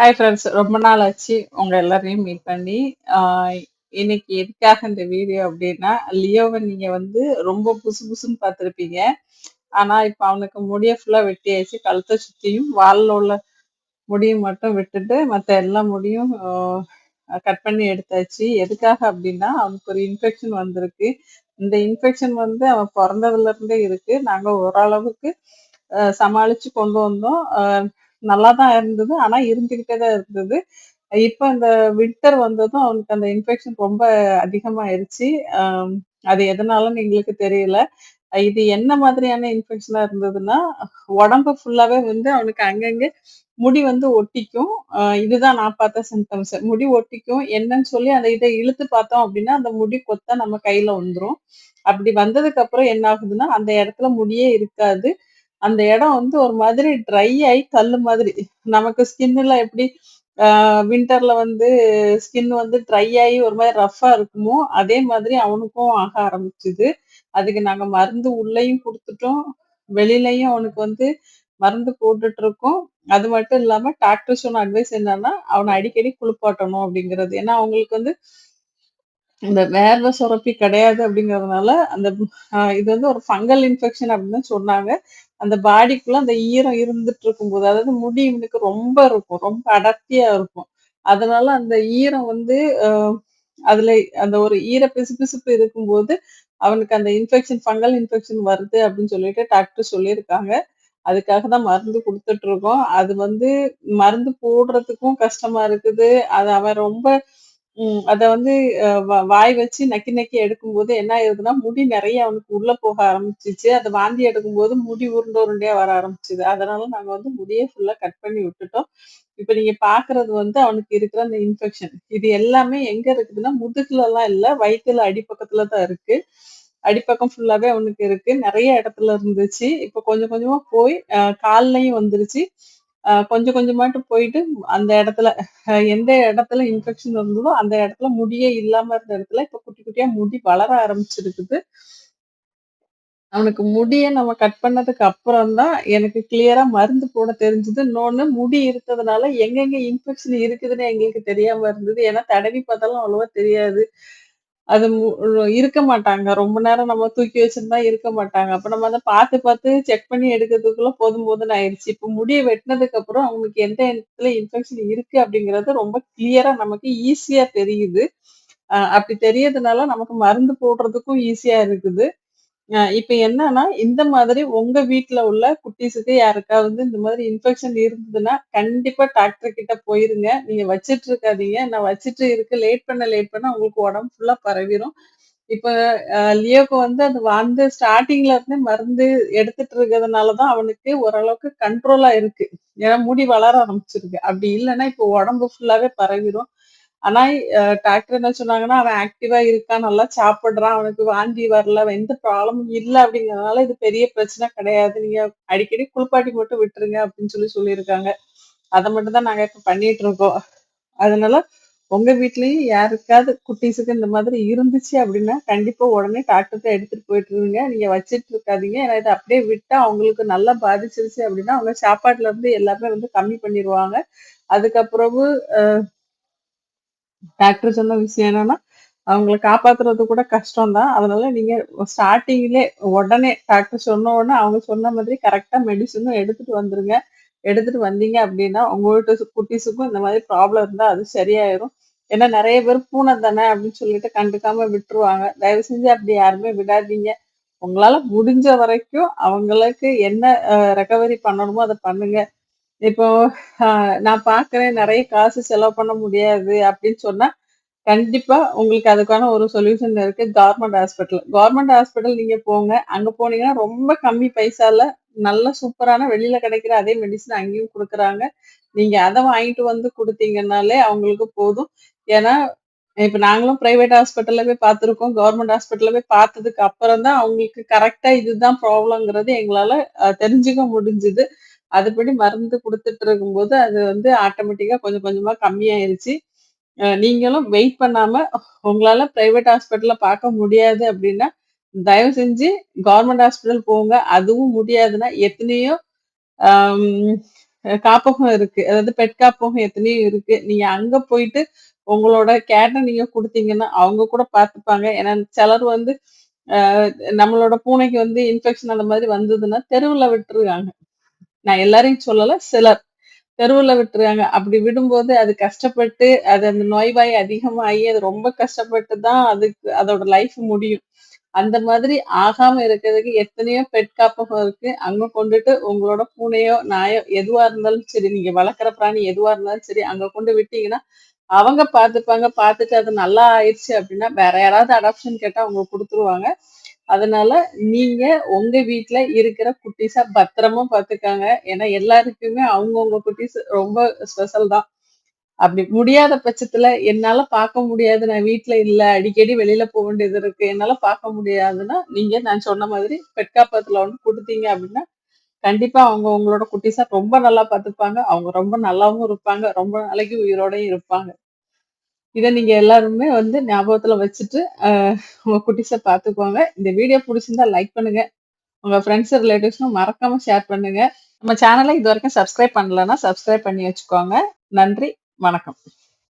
Hi friends ரொம்ப நாள் ஆச்சு உங்க எல்லாரையும் மீட் பண்ணி. இன்னைக்கு எதுக்காக இந்த வீடியோ அப்படின்னா லியோவை நீங்க வந்து ரொம்ப புசு புசுன்னு பார்த்துருப்பீங்க. ஆனா இப்ப அவனுக்கு முடிய ஃபுல்லா வெட்டியாச்சு. கழுத்தை சுத்தியும் வாலில் உள்ள முடியும் மட்டும் விட்டுட்டு மற்ற எல்லா முடியும் கட் பண்ணி எடுத்தாச்சு. எதுக்காக அப்படின்னா அவனுக்கு ஒரு இன்ஃபெக்ஷன் வந்திருக்கு. இந்த இன்ஃபெக்ஷன் வந்து அவன் பிறந்ததுல இருந்தே இருக்கு. நாங்க ஓரளவுக்கு சமாளிச்சு கொண்டு வந்தோம். நல்லா தான் இருந்தது. ஆனா இருந்துகிட்டே தான் இருந்தது. இப்ப இந்த வின்டர் வந்ததும் அவனுக்கு அந்த இன்ஃபெக்ஷன் ரொம்ப அதிகமாயிருச்சு. அது எதனாலன்னு எங்களுக்கு தெரியல. இது என்ன மாதிரியான இன்ஃபெக்ஷனா இருந்ததுன்னா உடம்பு ஃபுல்லாவே வந்து அவனுக்கு அங்கங்க முடி வந்து ஒட்டிக்கும். இதுதான் நான் பார்த்த சிம்டம்ஸ் முடி ஒட்டிக்கும். என்னன்னு சொல்லி அந்த இதை இழுத்து பார்த்தோம் அப்படின்னா அந்த முடி கொத்தா நம்ம கையில வந்துரும். அப்படி வந்ததுக்கு அப்புறம் என்ன ஆகுதுன்னா அந்த இடத்துல முடியே இருக்காது. அந்த இடம் வந்து ஒரு மாதிரி ட்ரை ஆகி கல் மாதிரி. நமக்கு ஸ்கின்ல எப்படி வின்டர்ல வந்து ஸ்கின் வந்து ட்ரை ஆகி ஒரு மாதிரி ரஃப்பா இருக்குமோ அதே மாதிரி அவனுக்கும் ஆக ஆரம்பிச்சுது. அதுக்கு நாங்க மருந்து உள்ளேயும் கொடுத்துட்டோம். வெளியிலையும் அவனுக்கு வந்து மருந்து போட்டுட்டு இருக்கோம். அது மட்டும் இல்லாம டாக்டர் சொன்ன அட்வைஸ் என்னன்னா அவனை அடிக்கடி குளிப்பாட்டணும் அப்படிங்கிறது. ஏன்னா அவங்களுக்கு வந்து இந்த வேர்வை சுரப்பி கிடையாது அப்படிங்கறதுனால அந்த இது வந்து ஒரு ஃபங்கல் இன்ஃபெக்ஷன் அப்படின்னு சொன்னாங்க. அந்த பாடிக்குள்ள அந்த ஈரம் இருந்துட்டு இருக்கும்போது அதாவது முடி இவனுக்கு ரொம்ப இருக்கும் ரொம்ப அடர்த்தியா இருக்கும். அதனால அந்த ஈரம் வந்து ஆஹ் அதுல அந்த ஒரு ஈர பிசுபிசுப்பு இருக்கும்போது அவனுக்கு அந்த இன்ஃபெக்ஷன் ஃபங்கல் இன்ஃபெக்ஷன் வருது அப்படின்னு சொல்லிட்டு டாக்டர் சொல்லியிருக்காங்க. அதுக்காக தான் மருந்து கொடுத்துட்டு இருக்கோம். அது வந்து மருந்து போடுறதுக்கும் கஷ்டமா இருக்குது. அது அவன் ரொம்ப அத வந்து வாய் வச்சு நக்கி நக்கி எடுக்கும்போது என்ன ஆயிருதுன்னா, முடி நிறைய அவனுக்கு உள்ள போக ஆரம்பிச்சிச்சு அதை வாந்தி எடுக்கும் போது முடி உருண்டை உருண்டையா வர ஆரம்பிச்சுது. அதனால நாங்க வந்து முடிய ஃபுல்லா கட் பண்ணி விட்டுட்டோம். இப்ப நீங்க பாக்குறது வந்து அவனுக்கு இருக்கிற அந்த இன்ஃபெக்ஷன். இது எல்லாமே எங்க இருக்குதுன்னா, முதுகுல எல்லாம் இல்ல, வயிற்றுல அடிப்பக்கத்துல தான் இருக்கு. அடிப்பக்கம் ஃபுல்லாவே அவனுக்கு இருக்கு. நிறைய இடத்துல இருந்துச்சு. இப்ப கொஞ்சம் கொஞ்சமா போய் காலிலையும் வந்துருச்சு. கொஞ்சம் கொஞ்சமாட்டு போயிட்டு அந்த இடத்துல எந்த இடத்துல இன்ஃபெக்ஷன் இருந்ததோ, அந்த இடத்துல முடியே இல்லாம இருந்த இடத்துல இப்ப குட்டி குட்டியா முடி வளர ஆரம்பிச்சிருக்குது. அவனுக்கு முடிய நம்ம கட் பண்ணதுக்கு அப்புறம் தான் எனக்கு கிளியரா மருந்து போட தெரிஞ்சது. இன்னொன்னு முடி இருந்ததுனால எங்கெங்க இன்ஃபெக்ஷன் இருக்குதுன்னு எங்களுக்கு தெரியாம இருந்தது. ஏன்னா தடவி பார்த்தாலும் அவ்வளவா தெரியாது. அது மு இருக்க மாட்டாங்க. ரொம்ப நேரம் நம்ம தூக்கி வச்சிருந்தா இருக்க மாட்டாங்க. அப்ப நம்ம அதை பார்த்து பார்த்து செக் பண்ணி எடுக்கிறதுக்குள்ள போதும் போதும் ஆயிடுச்சு இப்ப முடிய வெட்டினதுக்கு அப்புறம் அவங்களுக்கு எந்த இடத்துல இன்ஃபெக்ஷன் இருக்கு அப்படிங்கறது ரொம்ப கிளியரா நமக்கு ஈஸியா தெரியுது. அப்படி தெரியறதுனால நமக்கு மருந்து போடுறதுக்கும் ஈஸியா இருக்குது. இப்ப என்னன்னா, இந்த மாதிரி உங்க வீட்டுல உள்ள குட்டீஸுக்கு யாருக்காவது இந்த மாதிரி இன்ஃபெக்ஷன் இருந்ததுன்னா, கண்டிப்பா டாக்டர் கிட்ட போயிருங்க. நீங்க வச்சிட்டு இருக்காதீங்க. நான் வச்சுட்டு இருக்கு லேட் பண்ண லேட் பண்ண உங்களுக்கு உடம்பு ஃபுல்லா பரவிடும் இப்ப லியோக்கு வந்து அது வந்து ஸ்டார்டிங்ல இருந்தே மருந்து எடுத்துட்டு இருக்கிறதுனால தான் அவனுக்கு ஓரளவுக்கு கண்ட்ரோலா இருக்கு. ஏன்னா முடி வளர ஆரம்பிச்சிருக்கு. அப்படி இல்லைன்னா இப்போ உடம்பு ஃபுல்லாவே பரவிடும் ஆனா டாக்டர் என்ன சொன்னாங்கன்னா, "அவன் ஆக்டிவா இருக்கான், நல்லா சாப்பிடுறான், அவனுக்கு வாந்தி வரல, எந்த ப்ராப்ளமும் இல்லை அப்படிங்கறதுனால இது பெரிய பிரச்சனை கிடையாது. நீங்க அடிக்கடி குளிப்பாட்டி மட்டும் விட்டுருங்க" அப்படின்னு சொல்லி சொல்லியிருக்காங்க. அதை மட்டும் தான் நாங்க இப்ப பண்ணிட்டு இருக்கோம். அதனால உங்க வீட்லயும் யாருக்காவது குட்டீஸுக்கு இந்த மாதிரி இருந்துச்சு அப்படின்னா, கண்டிப்பா உடனே டாக்டர்ட்ட எடுத்துட்டு போயிட்டு இருங்க நீங்க வச்சிட்டு இருக்காதீங்க. ஏன்னா இதை அப்படியே விட்டா அவங்களுக்கு நல்லா பாதிச்சிருச்சு அப்படின்னா, அவங்க சாப்பாட்டுல இருந்து எல்லாமே வந்து கம்மி பண்ணிடுவாங்க அதுக்கப்புறவு டாக்டர் சொன்ன விஷயம் என்னன்னா, அவங்கள காப்பாத்துறது கூட கஷ்டம் தான். அதனால நீங்க ஸ்டார்டிங்லே உடனே டாக்டர் சொன்ன உடனே அவங்க சொன்ன மாதிரி கரெக்டா மெடிசனும் எடுத்துட்டு வந்துருங்க. எடுத்துட்டு வந்தீங்க அப்படின்னா, உங்க வீட்டு குட்டீஸுக்கும் இந்த மாதிரி ப்ராப்ளம் இருந்தா அது சரியாயிரும். ஏன்னா நிறைய பேர் பூனை தானே அப்படின்னு சொல்லிட்டு கண்டுக்காம விட்டுருவாங்க. தயவு செஞ்சு அப்படி யாருமே விடாதீங்க. உங்களால முடிஞ்ச வரைக்கும் அவங்களுக்கு என்ன ரெக்கவரி பண்ணணுமோ அதை பண்ணுங்க. இப்போ நான் பார்க்குறேன் நிறைய காசு செலவு பண்ண முடியாது அப்படின்னு சொன்னா, கண்டிப்பா உங்களுக்கு அதுக்கான ஒரு சொல்யூஷன் இருக்கு. Government hospital. கவர்மெண்ட் ஹாஸ்பிட்டல் நீங்க போங்க. அங்க போனீங்கன்னா ரொம்ப கம்மி பைசால நல்ல சூப்பரான வெளியில கிடைக்கிற அதே மெடிசன் அங்கேயும் கொடுக்குறாங்க நீங்க அதை வாங்கிட்டு வந்து கொடுத்தீங்கன்னாலே அவங்களுக்கு போதும். ஏன்னா, இப்ப நாங்களும் பிரைவேட் ஹாஸ்பிட்டல்ல போய் பார்த்துருக்கோம். கவர்மெண்ட் ஹாஸ்பிட்டல்ல போய் பார்த்ததுக்கு அப்புறம் தான் அவங்களுக்கு கரெக்டாக இதுதான் ப்ராப்ளம்ங்கிறது எங்களால தெரிஞ்சுக்க முடிஞ்சுது. அதுபடி மருந்து கொடுத்துட்டு இருக்கும்போது, அது வந்து ஆட்டோமேட்டிக்காக கொஞ்சம் கொஞ்சமாக கம்மியாயிருச்சு. நீங்களும் வெயிட் பண்ணாமல் உங்களால் ப்ரைவேட் ஹாஸ்பிட்டலில் பார்க்க முடியாது அப்படின்னா, தயவு செஞ்சு கவர்மெண்ட் ஹாஸ்பிட்டல் போங்க. அதுவும் முடியாதுன்னா, எத்தனையோ காப்பகம் இருக்கு. அதாவது பெட் காப்பகம் எத்தனையோ இருக்கு. நீங்க அங்க போயிட்டு உங்களோட கேட்டை நீங்க கொடுத்தீங்கன்னா அவங்க கூட பார்த்துப்பாங்க. ஏன்னா சிலர் வந்து நம்மளோட பூனைக்கு வந்து இன்ஃபெக்ஷன் அந்த மாதிரி வந்ததுன்னா, தெருவில் விட்டுருக்காங்க. நான் எல்லாரையும் சொல்லல. சிலர் தெருவுல விட்டுருக்காங்க. அப்படி விடும்போது அது கஷ்டப்பட்டு, அது அந்த நோய்வாய் அதிகமாகி, அது ரொம்ப கஷ்டப்பட்டு தான் அதுக்கு அதோட லைஃப் முடியும். அந்த மாதிரி ஆகாம இருக்கிறதுக்கு எத்தனையோ பெட் காப்பகம் இருக்கு. அங்க கொண்டுட்டு உங்களோட பூனையோ, நாயோ எதுவா இருந்தாலும் சரி, நீங்க வளர்க்குற பிராணி எதுவா இருந்தாலும் சரி, அங்க கொண்டு விட்டீங்கன்னா, அவங்க பார்த்துப்பாங்க. பார்த்துட்டு அது நல்லா ஆயிடுச்சு அப்படின்னா, வேற யாராவது அடாப்ஷன் கேட்டா அவங்க கொடுத்துருவாங்க அதனால நீங்க உங்க வீட்டுல இருக்கிற குட்டீஸ பத்திரமா பாத்துக்காங்க ஏன்னா எல்லாருக்குமே அவங்கவுங்க குட்டீஸ் ரொம்ப ஸ்பெஷல் தான். அப்படி முடியாத பட்சத்துல என்னால பார்க்க முடியாது. நான் வீட்டுல இல்ல. அடிக்கடி வெளியில போக வேண்டியது இருக்கு. என்னால பார்க்க முடியாதுன்னா, நீங்க நான் சொன்ன மாதிரி பெட்காப்பத்துல ஒன்று வந்து அப்படின்னா, கண்டிப்பா அவங்க உங்களோட குட்டீஸ ரொம்ப நல்லா பார்த்துப்பாங்க. அவங்க ரொம்ப நல்லாவும் இருப்பாங்க. ரொம்ப நாளைக்கு உயிரோடயும் இருப்பாங்க. இதை நீங்க எல்லாருமே வந்து ஞாபகத்துல வச்சுட்டு, உங்க குட்டீஸ பார்த்துக்கோங்க. இந்த வீடியோ பிடிச்சிருந்தா லைக் பண்ணுங்க. உங்க ஃப்ரெண்ட்ஸ், ரிலேட்டிவ்ஸும் மறக்காம ஷேர் பண்ணுங்க. நம்ம சேனல்ல இது வரைக்கும் சப்ஸ்கிரைப் பண்ணலன்னா, சப்ஸ்கிரைப் பண்ணி வச்சுக்கோங்க. நன்றி. வணக்கம்.